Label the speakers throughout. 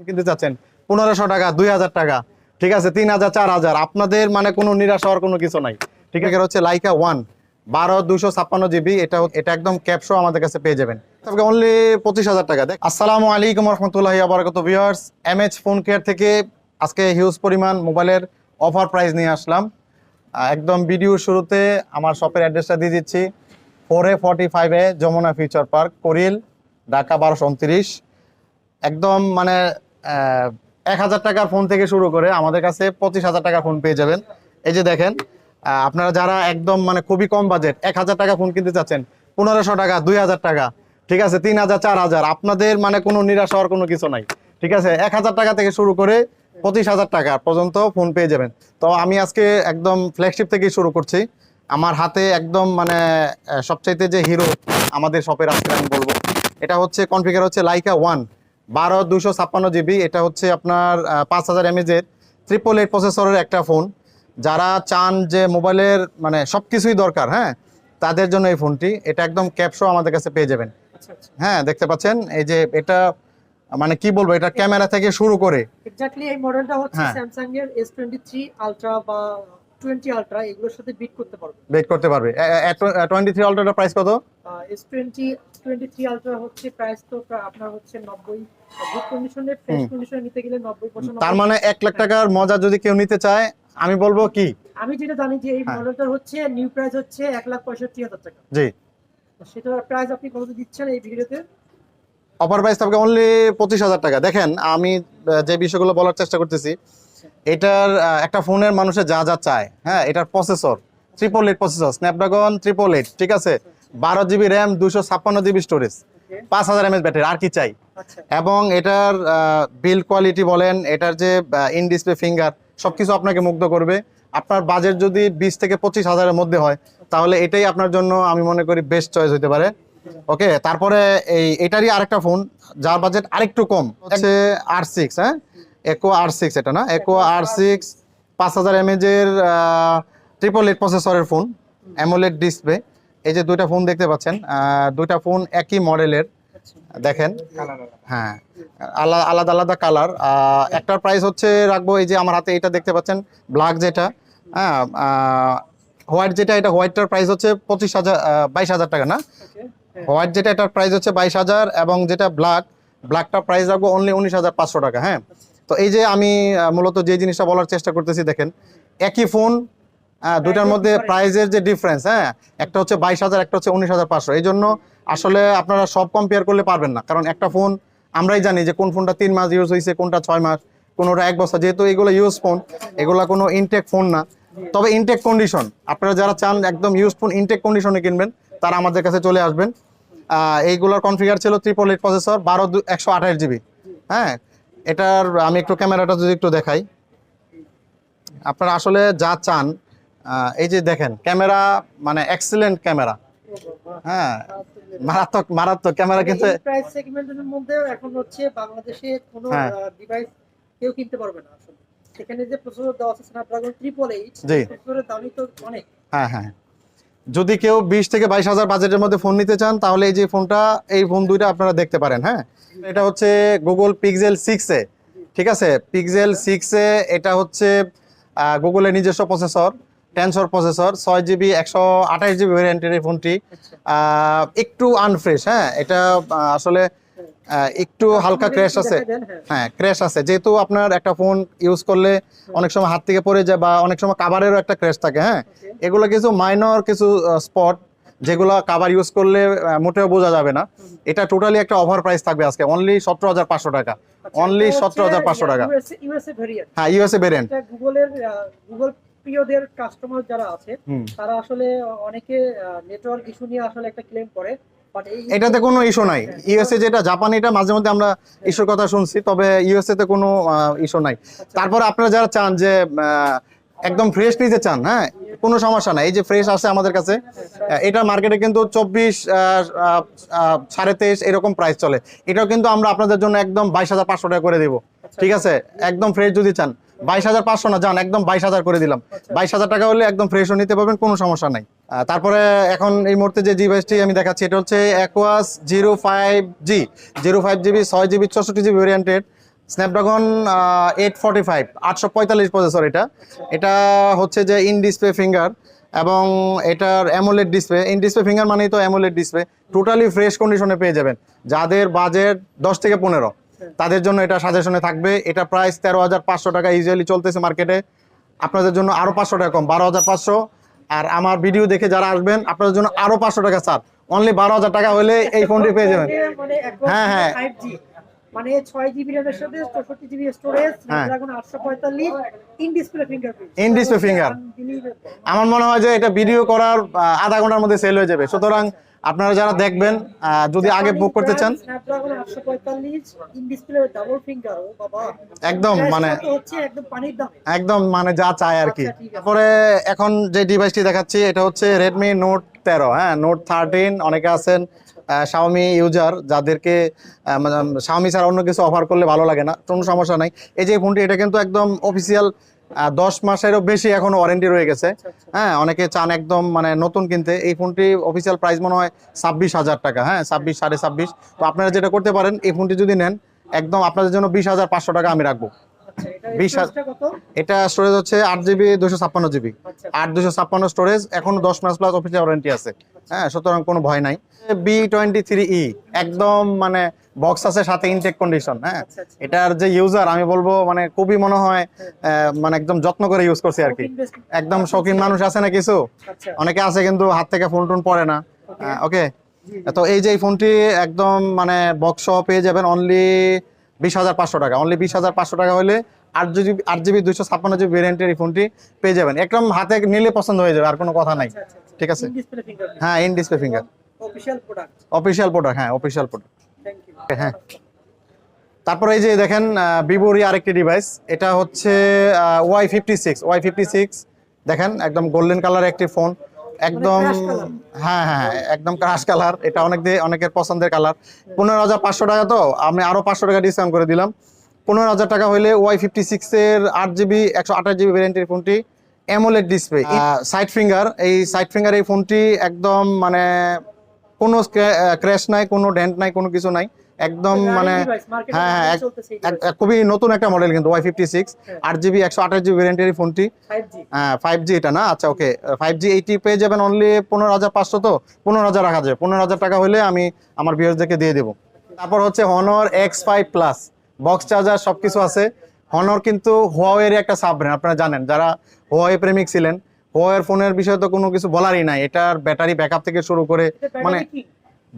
Speaker 1: কিনতে চাচ্ছেন? পনেরোশো টাকা, দুই হাজার টাকা। ঠিক আছে, তিন হাজার, চার হাজার। আপনাদের মানে কোনো নিরাশ হওয়ার কোনো কিছু নাই। ঠিক আছে হচ্ছে লাইকা ওয়ান বারো দুশো ছাপ্পান্ন জিবি। এটা এটা একদম ক্যাপশো আমাদের কাছে পেয়ে যাবেন। তবে অনলি পঁচিশ হাজার টাকা। দেখ, আসসালামু আলাইকুম রহমতুল্লাহ আবরকত viewers M H phone care থেকে আজকে হিউজ পরিমাণ মোবাইলের অফার প্রাইস নিয়ে আসলাম। একদম ভিডিওর শুরুতে আমার শপের অ্যাড্রেসটা দিয়ে দিচ্ছি। ফোর এ ফর্টি ফাইভে যমুনা ফিউচার পার্ক করিল ঢাকা বারোশো একদম মানে এক হাজার টাকার ফোন থেকে শুরু করে আমাদের কাছে পঁচিশ হাজার টাকার ফোন পেয়ে যাবেন। এই যে দেখেন আপনারা যারা একদম মানে খুবই কম বাজেট এক হাজার টাকা ফোন কিনতে চাচ্ছেন, পনেরোশো টাকা, দুই হাজার টাকা, ঠিক আছে, তিন হাজার, চার হাজার, আপনাদের মানে কোনো নিরাশ হওয়ার কোনো কিছু নাই, ঠিক আছে? এক হাজার টাকা থেকে শুরু করে পঁচিশ হাজার টাকা পর্যন্ত ফোন পেয়ে যাবেন। তো আমি আজকে একদম ফ্ল্যাগশিপ থেকেই শুরু করছি। আমার হাতে একদম মানে সবচাইতে যে হিরো আমাদের শপের আজকে আমি বলব, এটা হচ্ছে কনফিগার হচ্ছে লাইকা ওয়ান বারো দুশো ছাপ্পান্ন জিবি এটা হচ্ছে আপনার পাঁচ হাজার এমএজের ট্রিপল এইট প্রসেসরের একটা ফোন যারা চান যে মোবাইলের মানে সব কিছুই দরকার হ্যাঁ তাদের জন্য এই ফোনটি এটা একদম ক্যাপশো আমাদের কাছে পেয়ে যাবেন।
Speaker 2: আচ্ছা আচ্ছা।
Speaker 1: হ্যাঁ দেখতে পাচ্ছেন? এই যে এটা মানে কি বলব এটা ক্যামেরা থেকে শুরু করে।
Speaker 2: এক্স্যাক্টলি এই মডেলটা হচ্ছে। স্যামসাং এর S23 আলট্রা বা 20 আলট্রা এগুলোর সাথে বিট করতে পারবে।
Speaker 1: বেট করতে পারবে। টোয়েন্টি থ্রি আলট্রাটার প্রাইস কত?
Speaker 2: S20 23 আলট্রা হচ্ছে প্রাইস তো আপনার হচ্ছে 90 গুড কন্ডিশনে ফ্রেশ কন্ডিশনে নিতে গেলে 90 95
Speaker 1: তার মানে এক লাখ টাকার মজা যদি কেউ নিতে চায় আমি বলব কি?
Speaker 2: আমি যেটা জানি যে এই
Speaker 1: হ্যাঁ।
Speaker 2: মডেলটা হচ্ছে নিউ প্রাইস হচ্ছে 1 লাখ 65 হাজার টাকা।
Speaker 1: জি।
Speaker 2: তো সেটার প্রাইস আপনি কত দিচ্ছেন এই ভিডিওতে?
Speaker 1: অফার প্রাইস থাকবে অনলি পঁচিশ হাজার টাকা। দেখেন আমি যে বিষয়গুলো বলার চেষ্টা করতেছি এটার একটা ফোনের মানুষের যা যা চায় হ্যাঁ এটার processor triple eight processor Snapdragon triple eight ঠিক আছে? বারো জিবি র্যাম দুশো ছাপ্পান্ন জিবি স্টোরেজ পাঁচ হাজার এমএস ব্যাটারি আর কি চাই?
Speaker 2: আচ্ছা।
Speaker 1: এবং এটার বিল কোয়ালিটি বলেন এটার যে ইন ডিসপ্লে ফিঙ্গার সব কিছু আপনাকে মুগ্ধ করবে। আপনার বাজেট যদি বিশ থেকে পঁচিশ হাজারের মধ্যে হয় তাহলে এটাই আপনার জন্য আমি মনে করি বেস্ট চয়েস হতে পারে। ওকে তারপরে এই এটারই আরেকটা ফোন যার বাজেট আরেকটু কম হচ্ছে আর সিক্স হ্যাঁ? একো আর সিক্স এটা না? একো আর সিক্স পাঁচ হাজার এমএজের ট্রিপল এইট প্রসেসরের ফোন অ্যামোলেড ডিসপ্লে এই যে দুইটা ফোন দেখতে পাচ্ছেন দুইটা ফোন একই মডেলের দেখেন। হ্যাঁ আলাদা আলাদা আলাদা কালার একটার প্রাইস হচ্ছে রাখব এই যে আমার হাতে এটা দেখতে পাচ্ছেন ব্ল্যাক যেটা হ্যাঁ হোয়াইট যেটা, এটা হোয়াইটটার প্রাইস হচ্ছে পঁচিশ হাজার বাইশ হাজার টাকা, না? হোয়াইট যেটা, এটার প্রাইস হচ্ছে বাইশ হাজার এবং যেটা ব্ল্যাক ব্ল্যাকটার প্রাইস রাখব অনলি উনিশ হাজার পাঁচশো টাকা হ্যাঁ? তো এই যে আমি মূলত যে জিনিসটা বলার চেষ্টা করতেছি, দেখেন, একই ফোন দুটার মধ্যে প্রাইজের যে ডিফারেন্স হ্যাঁ একটা হচ্ছে বাইশ হাজার একটা হচ্ছে উনিশ হাজার পাঁচশো। এই জন্য আসলে আপনারা সব কম্পেয়ার করলে পারবেন না। কারণ একটা ফোন আমরাই জানি যে কোন ফোনটা তিন মাস ইউজ হয়েছে কোনটা ছয় মাস কোনোটা এক বছর। যেহেতু এগুলো ইউজ ফোন এগুলো কোনো ইনটেক ফোন না। তবে ইনটেক কন্ডিশন আপনারা যারা চান একদম ইউজ ফোন ইনটেক কন্ডিশনে কিনবেন তারা আমাদের কাছে চলে আসবেন। এইগুলোর কনফিগার ছিল ট্রিপল এইট প্রসেসর বারো দু একশো আঠাশ জিবি হ্যাঁ এটার আমি একটু ক্যামেরাটা যদি একটু দেখাই। আপনারা আসলে যা চান এই যে দেখেন ক্যামেরা মানে এক্সিলেন্ট ক্যামেরা। হ্যাঁ মারাত্মক মারাত্মক ক্যামেরা কিন্তু
Speaker 2: প্রাইস সেগমেন্টের মধ্যে এখন হচ্ছে বাংলাদেশে কোনো
Speaker 1: হ্যাঁ।
Speaker 2: ডিভাইস কেউ কিনতে পারবে না আসলে। সেখানে যে প্রসেসর দেওয়া আছে স্ন্যাপড্রাগন ট্রিপল এইট
Speaker 1: জি।
Speaker 2: প্রসেসরের দামই তো অনেক।
Speaker 1: হ্যাঁ হ্যাঁ। যদি কেউ বিশ থেকে বাইশ হাজার বাজেটের মধ্যে ফোন নিতে চান তাহলে এই যে ফোনটা এই ফোন দুইটা আপনারা দেখতে পারেন হ্যাঁ? এটা হচ্ছে গুগল পিক্সেল সিক্সে ঠিক আছে? পিক্সেল সিক্সে এটা হচ্ছে গুগলের নিজস্ব প্রসেসর টেনসর প্রসেসর ছয় জিবি একশো আঠাশ জিবি ভ্যারিয়েন্টের এই ফোনটি।
Speaker 2: আচ্ছা।
Speaker 1: একটু আনফ্রেশ হ্যাঁ? এটা আসলে একটু হালকা ক্র্যাশ আছে।
Speaker 2: হ্যাঁ।
Speaker 1: ক্র্যাশ আছে। যেহেতু আপনার একটা ফোন ইউজ করলে অনেক সময় হাত থেকে পড়ে যায় বা অনেক সময় কাভারেরও একটা ক্র্যাশ থাকে হ্যাঁ? এগুলো কিছু মাইনর কিছু স্পট যেগুলো কাভার ইউজ করলে মোটেও বোঝা যাবে না। এটা টোটালি একটা ওভার প্রাইস থাকবে আজকে। অনলি সতেরো হাজার পাঁচশো টাকা। অনলি
Speaker 2: সতেরো হাজার
Speaker 1: পাঁচশো টাকা। হ্যাঁ ইউএসএ ভেরিয়েন্ট
Speaker 2: গুগলের গুগল প্রিয়দের কাস্টমার যারা আছে তারা আসলে অনেকে নেটওয়ার্ক ইস্যু নিয়ে আসলে একটা ক্লেম করে
Speaker 1: এটাতে কোনো ইস্যু নাই। ইউএসএ যেটা জাপান এটা মাঝে মধ্যে আমরা ইস্যুর কথা শুনছি তবে ইউএসএ তে কোনো ইস্যু নাই।
Speaker 2: আচ্ছা,
Speaker 1: তারপরে আপনারা যারা চান যে একদম ফ্রেশ নিতে চান হ্যাঁ কোনো সমস্যা নাই। এই যে ফ্রেশ আছে আমাদের কাছে এটা মার্কেটে কিন্তু চব্বিশ সাড়ে তেইশ এরকম প্রাইস চলে। এটাও কিন্তু আমরা আপনাদের জন্য একদম বাইশ হাজার পাঁচশো টাকা করে দিব। ঠিক আছে? একদম ফ্রেশ যদি চান। বাইশ হাজার পাঁচশো না যান একদম বাইশ হাজার করে দিলাম। বাইশ হাজার টাকা হলে একদম ফ্রেশও নিতে পারবেন কোনো সমস্যা নাই। তারপরে এখন এই মুহূর্তে যে ডিভাইসটি আমি দেখাচ্ছি এটা হচ্ছে Aquos zero five G zero five GB ছয় জিবি চৌষট্টি জিবি ভেরিয়েন্টেড স্ন্যাপড্রাগন এইট ফর্টি ফাইভ আটশো পঁয়তাল্লিশ প্রসেসর এটা। এটা হচ্ছে যে ইন ডিসপ্লে ফিঙ্গার এবং এটার AMOLED display in display finger মানেই তো অ্যামোলেড ডিসপ্লে টোটালি ফ্রেশ কন্ডিশনে পেয়ে যাবেন। যাদের বাজেট দশ থেকে পনেরো। তাদের জন্য এটা সাজেশনে থাকবে। এটা প্রাইস তেরো হাজার পাঁচশো টাকা ইউজুয়ালি চলতেছে মার্কেটে আপনাদের জন্য আরও পাঁচশো টাকা কম বারো হাজার পাঁচশো। আর আমার ভিডিও দেখে যারা আসবেন আপনাদের জন্য আরও পাঁচশো টাকা স্যার অনলি বারো হাজার টাকা হলে এই ফোনটি পেয়ে যাবেন। হ্যাঁ, হ্যাঁ।
Speaker 2: মানে ছয় জিবি র্যামের সাথে চৌষট্টি জিবি স্টোরেজ
Speaker 1: হ্যাঁ।
Speaker 2: স্ন্যাপড্রাগন আটশো পঁয়তাল্লিশ in display fingerprint
Speaker 1: In display finger। আমার মনে হয় যে এটা ভিডিও করার আধা ঘণ্টার মধ্যে সেল হয়ে যাবে। সুতরাং আপনারা যারা দেখবেন যদি আগে বুক করতে চান।
Speaker 2: স্ন্যাপড্রাগন আটশো পঁয়তাল্লিশ ইন ডিসপ্লে ডাবল ফিঙ্গার ও বাবা।
Speaker 1: একদম মানে
Speaker 2: হচ্ছে একদম পানির দামে।
Speaker 1: একদম মানে যা চায় আর কি।
Speaker 2: আচ্ছা।
Speaker 1: তারপরে এখন যে ডিভাইসটি দেখাচ্ছি এটা হচ্ছে রেডমি নোট তেরো হ্যাঁ নোট থার্টিন অনেকে আছেন। শাওমি ইউজার যাদেরকে শাওমি ছাড়া অন্য কিছু অফার করলে ভালো লাগে না কোনো সমস্যা নাই। এই যে ফোনটি এটা কিন্তু একদম অফিসিয়াল দশ মাসেরও বেশি এখন ওয়ারেন্টি রয়ে গেছে।
Speaker 2: আচ্ছা, আচ্ছা।
Speaker 1: হ্যাঁ অনেকে চান একদম মানে নতুন কিনতে। এই ফোনটি অফিসিয়াল প্রাইস মনে হয় ছাব্বিশ হাজার টাকা। হ্যাঁ ছাব্বিশ সাড়ে ছাব্বিশ। তো আপনারা যেটা করতে পারেন এই ফোনটি যদি নেন একদম আপনাদের জন্য বিশ হাজার পাঁচশো টাকা আমি রাখব।
Speaker 2: এটা কত?
Speaker 1: এটা স্টোরেজ হচ্ছে আট জিবি দুশো ছাপ্পান্ন জিবি
Speaker 2: আচ্ছা।
Speaker 1: আট দুশো ছাপ্পান্ন স্টোরেজ এখনও দশ মাস প্লাস ওয়ারেন্টি আছে। হ্যাঁ সুতরাং কোনো ভয় নাই। বি টোয়েন্টি থ্রি ই একদম মানে বক্স আছে সাথে ইনটেক কন্ডিশন হ্যাঁ।
Speaker 2: আচ্ছা আচ্ছা।
Speaker 1: এটার যে ইউজার আমি বলব মানে খুবই মনে হয় মানে একদম যত্ন করে ইউজ করছি আর কি। একদম শৌখিন মানুষ আছে না কিছু?
Speaker 2: আচ্ছা।
Speaker 1: অনেকে আছে কিন্তু হাত থেকে ফোন টোন পড়ে না। ওকে তো এই যে এই ফোনটি একদম মানে বক্স পেয়ে যাবেন অনলি বিশ হাজার পাঁচশো টাকা। অনলি বিশ হাজার পাঁচশো টাকা হলে আট জিবি আট জিবি দুইশো ছাপ্পান্ন জিবি ভেরিয়েন্টের এই ফোনটি পেয়ে যাবেন। একদম হাতে নিলে পছন্দ হয়ে যাবে আর কোনো কথা নাই।
Speaker 2: আচ্ছা আচ্ছা আচ্ছা।
Speaker 1: ঠিক আছে? হ্যাঁ in display finger
Speaker 2: official product
Speaker 1: official product হ্যাঁ অফিসিয়াল প্রোডাক্ট হ্যাঁ। তারপরে এই যে দেখেন ভিভোরই আরেকটি ডিভাইস এটা হচ্ছে Y fifty six Y fifty six দেখেন একদম গোল্ডেন কালার একটি ফোন একদম হ্যাঁ হ্যাঁ একদম ক্রাশ কালার এটা অনেক অনেকের পছন্দের কালার পনেরো হাজার পাঁচশো টাকা তো আমি আরও পাঁচশো টাকা ডিসকাউন্ট করে দিলাম। পনেরো হাজার টাকা হলে ওয়াই ফিফটি সিক্স এর আট জিবি একশো আঠাশ জিবি ভ্যারিয়েন্টের ফোনটি অ্যামোলেড ডিসপ্লে সাইড ফিঙ্গার এই সাইড ফিঙ্গার এই ফোনটি একদম মানে কোনো ক্র্যাশ নাই কোনো ডেন্ট নাই কোনো কিছু নাই। একদম মানে হ্যাঁ হ্যাঁ খুবই নতুন একটা মডেল কিন্তু ওয়াই ফিফটি সিক্স
Speaker 2: হ্যাঁ।
Speaker 1: আট জিবি একশো আঠাশ জিবি ভ্যারিয়েন্টের এই ফোনটি
Speaker 2: জি
Speaker 1: ফাইভ জি এটা না? আচ্ছা ওকে ফাইভ জি এইটি পেয়ে যাবেন অনলি পনেরো হাজার পাঁচশো তো? পনেরো হাজার রাখা যাবে পনেরো হাজার টাকা হলে আমি আমার ভিউয়ার্সদেরকে দিয়ে দেবো। তারপর হচ্ছে Honor X five plus box charger সব কিছু আছে। হনর কিন্তু হোয়াওয়ের একটা সাব ব্র্যান্ড আপনারা জানেন। যারা হোয়াওয়ে প্রেমিক ছিলেন হোয়াওয়ের ফোনের বিষয়ে তো কোনো কিছু বলারই নাই। এটার ব্যাটারি ব্যাকআপ থেকে শুরু করে মানে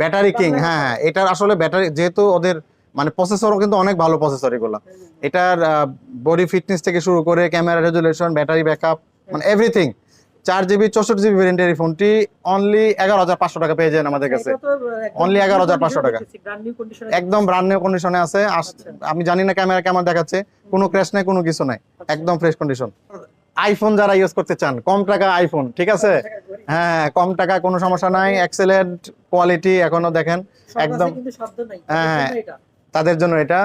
Speaker 1: ব্যাটারি কিং হ্যাঁ হ্যাঁ। এটার আসলে ব্যাটারি যেহেতু ওদের মানে প্রসেসরও কিন্তু অনেক ভালো প্রসেসর এগুলো। এটার বডি ফিটনেস থেকে শুরু করে ক্যামেরা রেজুলেশন ব্যাটারি ব্যাকআপ মানে এভরিথিং চার জিবি চৌষট্টি জিবি ভ্যারিয়েন্টের এই ফোনটি অনলি এগারো হাজার পাঁচশো টাকা পেয়ে যান আমাদের কাছে। অনলি এগারো
Speaker 2: হাজার পাঁচশো টাকা।
Speaker 1: একদম ব্রান্ড নিউ কন্ডিশনে আছে। আমি জানি না ক্যামেরা কেমন দেখাচ্ছে। কোনো ক্র্যাশ নাই কোনো কিছু নাই। একদম ফ্রেশ কন্ডিশন আইফোন যারা ইউজ করতে চান কম টাকা আইফোন ঠিক আছে? হ্যাঁ কম টাকা কোনো সমস্যা নাই এক্সেলেন্ট কোয়ালিটি এখনও দেখেন একদম।
Speaker 2: হ্যাঁ,
Speaker 1: হ্যাঁ
Speaker 2: তাদের জন্য এটা।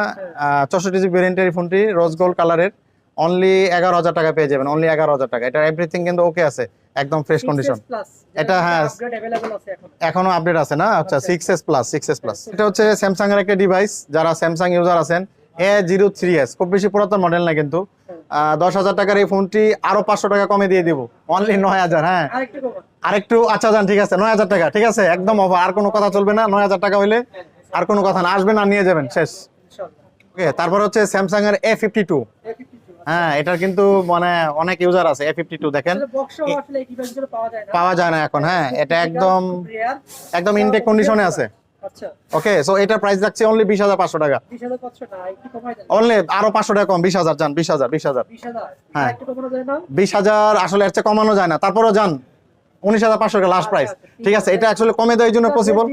Speaker 1: চৌষট্টি জিবি ভেরিয়েন্টের ফোনটি রোজ কালারের অনলি এগারো হাজার টাকা পেয়ে যাবেন অনলি এগারো হাজার টাকা। এটা এভরিথিং কিন্তু ওকে আছে একদম ফ্রেশ কন্ডিশন এটা হ্যাঁ এখনও। আপডেট আছে না? আচ্ছা six S plus six S plus এটা হচ্ছে স্যামসাং এর একটা ডিভাইস যারা স্যামসাং ইউজার আছেন এ জিরো থ্রি এস খুব বেশি পুরাতন মডেল না কিন্তু। দশ হাজার টাকার এই ফোনটি আরও পাঁচশো টাকা কমে দিয়ে দিব অনলি নয় হাজার হ্যাঁ।
Speaker 2: আরেকটু
Speaker 1: আচ্ছা যান ঠিক আছে নয় হাজার টাকা ঠিক আছে? একদম অফার আর কোনো কথা চলবে না নয় হাজার টাকা হইলে আর কোনো কথা না। আসবেন আর নিয়ে যাবেন শেষ। ওকে তারপর হচ্ছে স্যামসাং এর এ ফিফটি টু হ্যাঁ এটার কিন্তু মানে অনেক ইউজার আছে এ ফিফটি টু দেখেন
Speaker 2: পাওয়া যায় না।
Speaker 1: এখন হ্যাঁ এটা একদম একদম ইনটেক কন্ডিশনে আছে।
Speaker 2: আচ্ছা।
Speaker 1: ওকে সো এটার প্রাইস রাখছে অনলি বিশ হাজার পাঁচশো টাকা।
Speaker 2: 20500 না একটু কমাই দেন।
Speaker 1: অনলি আরও পাঁচশো টাকা কম বিশ হাজার যান বিশ হাজার বিশ হাজার। হ্যাঁ। বিশ হাজার আসলে এর চেয়ে কমানো যায় না। তারপরও যান উনিশ হাজার পাঁচশো টাকা লাস্ট প্রাইস ঠিক আছে এটা কমে দেওয়ার জন্য পসিবল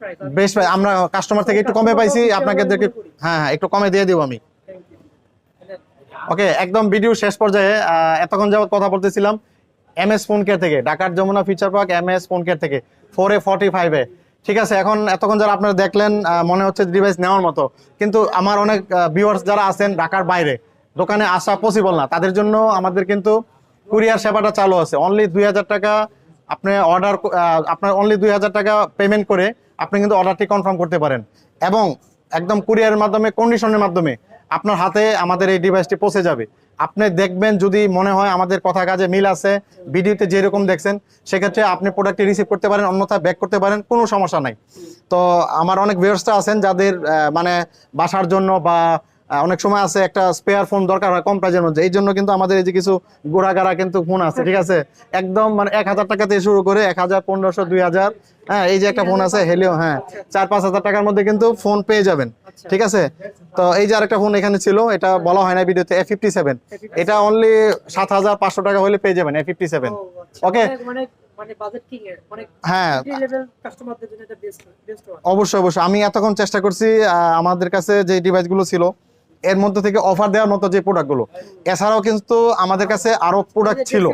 Speaker 2: প্রাইস
Speaker 1: বেশ আমরা কাস্টমার থেকে একটু কমে পাইছি আপনাকে হ্যাঁ হ্যাঁ একটু কমে দিয়ে দিব আমি। ওকে একদম ভিডিও শেষ পর্যায়ে এতক্ষণ যাবত কথা বলতেছিলাম এম এস ফোন কেয়ার থেকে ঢাকার Jamuna future park M S phone care থেকে ফোর এ ফর্টি ফাইভে ঠিক আছে এখন এতক্ষণ যারা আপনারা দেখলেন মনে হচ্ছে ডিভাইস নেওয়ার মতো। কিন্তু আমার অনেক ভিউয়ার্স যারা আছেন ঢাকার বাইরে দোকানে আসা পসিবল না। তাদের জন্য আমাদের কিন্তু কুরিয়ার সেবাটা চালু আছে। অনলি দুই হাজার টাকা আপনি অর্ডার আপনার অনলি দুই হাজার টাকা পেমেন্ট করে আপনি কিন্তু অর্ডারটি কনফার্ম করতে পারেন। এবং একদম কুরিয়ারের মাধ্যমে কন্ডিশনের মাধ্যমে আপনার হাতে আমাদের এই ডিভাইসটি পৌঁছে যাবে। আপনি দেখবেন যদি মনে হয় আমাদের কথা কাজে মিল আছে, ভিডিওতে যেরকম দেখছেন, সেক্ষেত্রে আপনি প্রোডাক্টটি রিসিভ করতে পারেন, অন্যথায় ব্যাক করতে পারেন, কোনো সমস্যা নাই। তো আমার অনেক ব্যবস্থা আছেন যাদের মানে বাসার জন্য বা অনেক সময় আছে একটা স্পেয়ার ফোন দরকার হয় কম প্রাইজের মধ্যে। এই জন্য কিন্তু আমাদের এই যে কিছু গোড়াগাড়া কিন্তু ফোন আছে ঠিক আছে? একদম মানে এক হাজার টাকা থেকে শুরু করে এক হাজার পনেরোশো দুই হাজার হ্যাঁ এই যে একটা ফোন আছে হেলিও হ্যাঁ চার পাঁচ হাজার টাকার মধ্যে কিন্তু ফোন পেয়ে যাবেন ঠিক আছে? তো এই যে আরেকটা ফোন এখানে ছিল এটা বলা হয় না ভিডিওতে এ ফিফটি সেভেন এটা অনলি সাত হাজার পাঁচশো টাকা হলে পেয়ে যাবেন এ ফিফটি সেভেন
Speaker 2: ও।
Speaker 1: Okay.
Speaker 2: বাজেট কিং এর অনেক
Speaker 1: হ্যাঁ। অবশ্যই অবশ্যই। আমি এতক্ষণ চেষ্টা করছি আমাদের কাছে যে ডিভাইসগুলো ছিল এর মধ্যে থেকে অফার দেওয়ার মতো যে প্রোডাক্টগুলো এছাড়াও কিন্তু আমাদের কাছে আরও প্রোডাক্ট ছিল।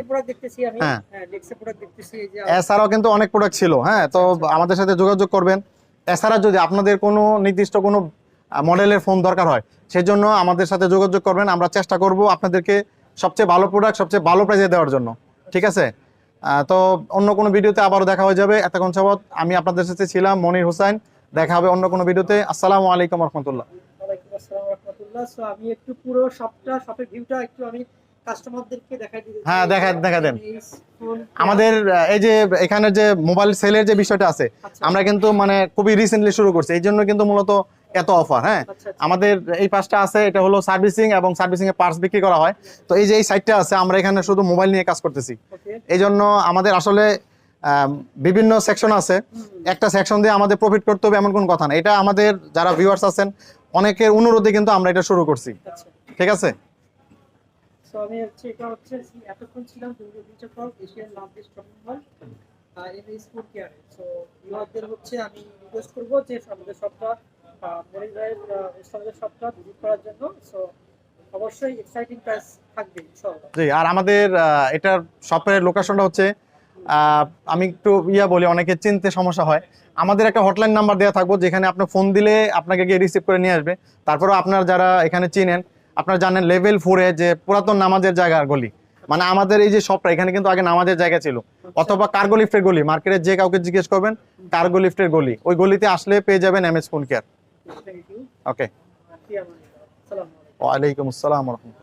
Speaker 1: হ্যাঁ।
Speaker 2: হ্যাঁ
Speaker 1: এছাড়াও কিন্তু অনেক প্রোডাক্ট ছিল হ্যাঁ তো আমাদের সাথে যোগাযোগ করবেন। এছাড়া যদি আপনাদের কোনো নির্দিষ্ট কোনো মডেলের ফোন দরকার হয় সেই জন্য আমাদের সাথে যোগাযোগ করবেন। আমরা চেষ্টা করব আপনাদেরকে সবচেয়ে ভালো প্রোডাক্ট সবচেয়ে ভালো প্রাইসে দেওয়ার জন্য। ঠিক আছে? তো অন্য কোনো ভিডিওতে আবারও দেখা হয়ে যাবে। এতক্ষণ যাবৎ আমি আপনাদের সাথে ছিলাম মনির হোসেন দেখা হবে অন্য কোনো ভিডিওতে। আসসালামু আলাইকুম রহমতুল্লাহ।
Speaker 2: সো আমি একটু পুরো শপটা শপের ভিউটা একটু আমি কাস্টমারদেরকে দেখাই
Speaker 1: হ্যাঁ, দেখা- দেখা দেন। আমাদের এই যে এখানে যে মোবাইল সেলের যে বিষয়টা আছে
Speaker 2: আচ্ছা,
Speaker 1: আমরা কিন্তু মানে খুবই রিসেন্টলি শুরু করছি এই জন্য কিন্তু মূলত এত অফার হ্যাঁ?
Speaker 2: আচ্ছা, আচ্ছা।
Speaker 1: আমাদের এই পাশটা আছে এটা হলো সার্ভিসিং এবং সার্ভিসিং এর পার্টস বিক্রি করা হয়। তো এই যে এই সাইডটা আছে আমরা এখানে শুধু মোবাইল নিয়ে কাজ করতেছি। এই জন্য আমাদের আসলে বিভিন্ন সেকশন আছে। একটা সেকশন দিয়ে আমাদের প্রফিট করতে হবে এমন কোনো কথা না। এটা আমাদের যারা ভিউয়ার্স আছেন অনেকের অনুরোধে কিন্তু আমরা এটা শুরু করছি।
Speaker 2: আচ্ছা।
Speaker 1: ঠিক আছে?
Speaker 2: সো আমি হচ্ছে এটা হচ্ছে এতক্ষণ ছিলাম Durga future Asian largest shopping mall M S food কেয়ারে সো ভিউয়ারদের হচ্ছে আমি রিকোয়েস্ট করব যে আমাদের সবটা মনির ভাইয়ের আমাদের সবটা ভিজিট করার জন্য। সো অবশ্যই এক্সাইটিং প্রাইস থাকবে ইনশাআল্লাহ।
Speaker 1: জি আর আমাদের এটার শপের লোকেশনটা হচ্ছে আমি একটু ইয়া বলি অনেকে চিনতে সমস্যা হয়। আমাদের একটা হটলাইন নাম্বার দেওয়া থাকব যেখানে আপনি ফোন দিলে আপনাকে গিয়ে রিসিভ করে নিয়ে আসবে। তারপরেও আপনার যারা এখানে চিনেন আপনারা জানেন লেভেল ফোরে যে পুরাতন নামাজের জায়গা গলি। মানে আমাদের এই যে শপটা এখানে কিন্তু আগে নামাজের জায়গা ছিল। অথবা কার্গো লিফটের গলি মার্কেটে যে কাউকে জিজ্ঞেস করবেন কার্গো লিফটের গলি ওই গলিতে আসলে পেয়ে যাবেন M S phone care okay ওয়ালাইকুম আসসালাম রহমতুল্লাহ।